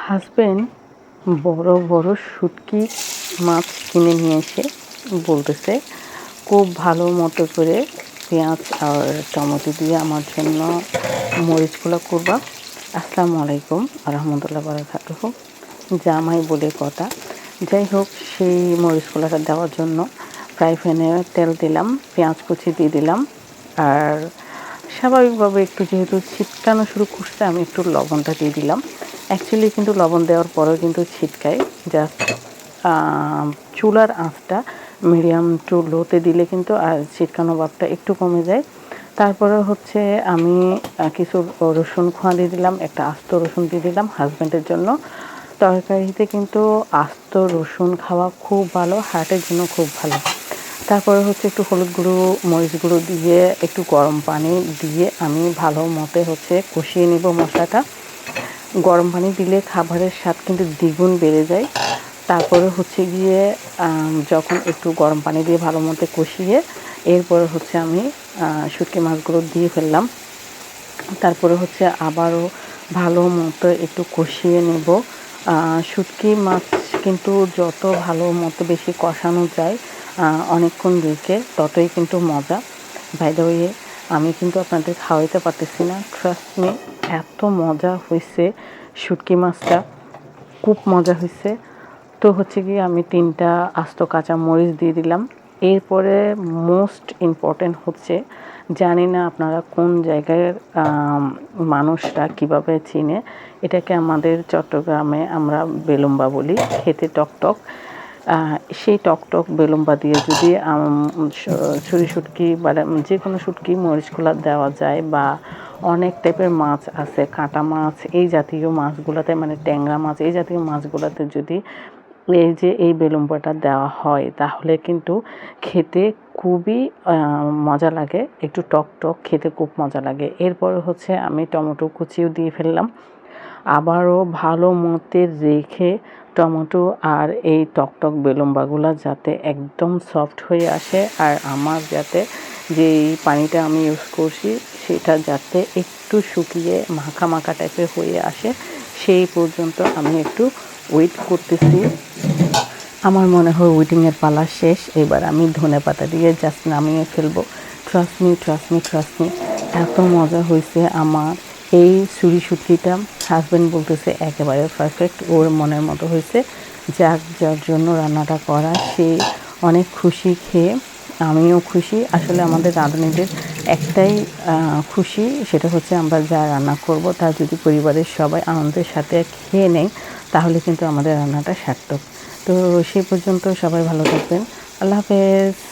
Husband বড় বড় শুটকি মাছ কিনে নিয়ে এসে বলতেছে, খুব ভালো মতো করে পেঁয়াজ আর টমেটো দিয়ে আমার জন্য মরিচগুলো করবা। আসসালামু আলাইকুম রহমতুল্লাহ বারাকাতুহ। জামাই বলে কথা। যাই হোক, সেই মরিচগুলোটা দেওয়ার জন্য ফ্রাই প্যানে তেল দিলাম, পেঁয়াজ কুচি দিয়ে দিলাম আর স্বাভাবিকভাবে একটু যেহেতু ছিটকানো শুরু করছে, আমি একটু লবণটা দিয়ে দিলাম। অ্যাকচুয়ালি কিন্তু লবণ দেওয়ার পরেও কিন্তু ছিটকায়। জাস্ট চুলার আঁচটা মিডিয়াম টু লোতে দিলে কিন্তু আর ছিটকানো ভাবটা একটু কমে যায়। তারপরে হচ্ছে আমি কিছু রসুন খোয়া দিয়ে দিলাম, একটা আস্ত রসুন দিয়ে দিলাম হাজব্যান্ডের জন্য। তরকারিতে কিন্তু আস্ত রসুন খাওয়া খুব ভালো হার্টের জন্য খুব ভালো। তারপরে হচ্ছে একটু হলুদ গুঁড়ো, মরিচ গুঁড়ো দিয়ে একটু গরম পানি দিয়ে আমি ভালো মতে হচ্ছে কষিয়ে নিব মশলাটা। গরম পানি দিলে খাবারের স্বাদ কিন্তু দ্বিগুণ বেড়ে যায়। তারপরে হচ্ছে গিয়ে যখন একটু গরম পানি দিয়ে ভালো মতো কষিয়ে, এরপরে হচ্ছে আমি শুটকি মাছগুলো দিয়ে ফেললাম। তারপরে হচ্ছে আবারও ভালো মতো একটু কষিয়ে নেব। শুটকি মাছ কিন্তু যত ভালো মতো বেশি কষানো যায় অনেকক্ষণ রেখে ততই কিন্তু মজা। বাই দ্য আমি কিন্তু আপনাদের খাওয়াইতে পারতেছি না ট্রাস্ট মি এত মজা হয়েছে শুটকি মাছটা খুব মজা হয়েছে তো হচ্ছে কি আমি তিনটা আস্ত কাঁচা মরিচ দিয়ে দিলাম। এরপরে মোস্ট ইম্পর্টেন্ট হচ্ছে জানি না আপনারা কোন জায়গায় আম, মানুষরা কীভাবে চিনে এটাকে আমাদের চট্টগ্রামে আমরা বেলুম্বা বলি খেতে টকটক। আহ, সেই টকটক বেলুম্বা দিয়ে যদি ছুরি শুটকি বা যে কোনো শুটকি মরিচগুলা দেওয়া যায় বা অনেক টাইপের মাছ আছে, কাঁটা মাছ, এই জাতীয় মাছগুলোতে মানে ট্যাংরা মাছ, এই জাতীয় মাছগুলোতে যদি এই যে এই বেলুম্বাটা দেওয়া হয়, তাহলে কিন্তু খেতে খুবই মজা লাগে, একটু টক টক খেতে খুব মজা লাগে। এরপর হচ্ছে আমি টমেটো কুচিও দিয়ে ফেললাম। আবারও ভালো মতে রেখে টমেটো আর এই টকটক বেলুম্বাগুলো যাতে একদম সফট হয়ে আসে আর আমার যাতে যে পানিটা আমি ইউজ করছি সেটা যাতে একটু শুকিয়ে মাখা মাখা টাইপের হয়ে আসে, সেই পর্যন্ত আমি একটু ওয়েট করতেছি। আমার মনে হয় ওয়েটিংয়ের পালা শেষ। এবার আমি ধনে পাতা দিয়ে জাস্ট নামিয়ে ফেলব। Trust me trust me trust me এত মজা হয়েছে আমার। এই সুরি সুটকিটা হাজব্যান্ড বলতেছে একেবারে পারফেক্ট ওর মনের মতো হয়েছে। যার যার জন্য রান্নাটা করা, সে অনেক খুশি খেয়ে আমিও খুশি। আসলে আমাদের রাঁধুনিদের একটাই খুশি, সেটা হচ্ছে আমরা যা রান্না করব, তা যদি পরিবারের সবাই আনন্দের সাথে খেয়ে নেয়, তাহলে কিন্তু আমাদের রান্নাটা সার্থক। তো সেই পর্যন্ত সবাই ভালো থাকবেন। আল্লাহ হাফেজ।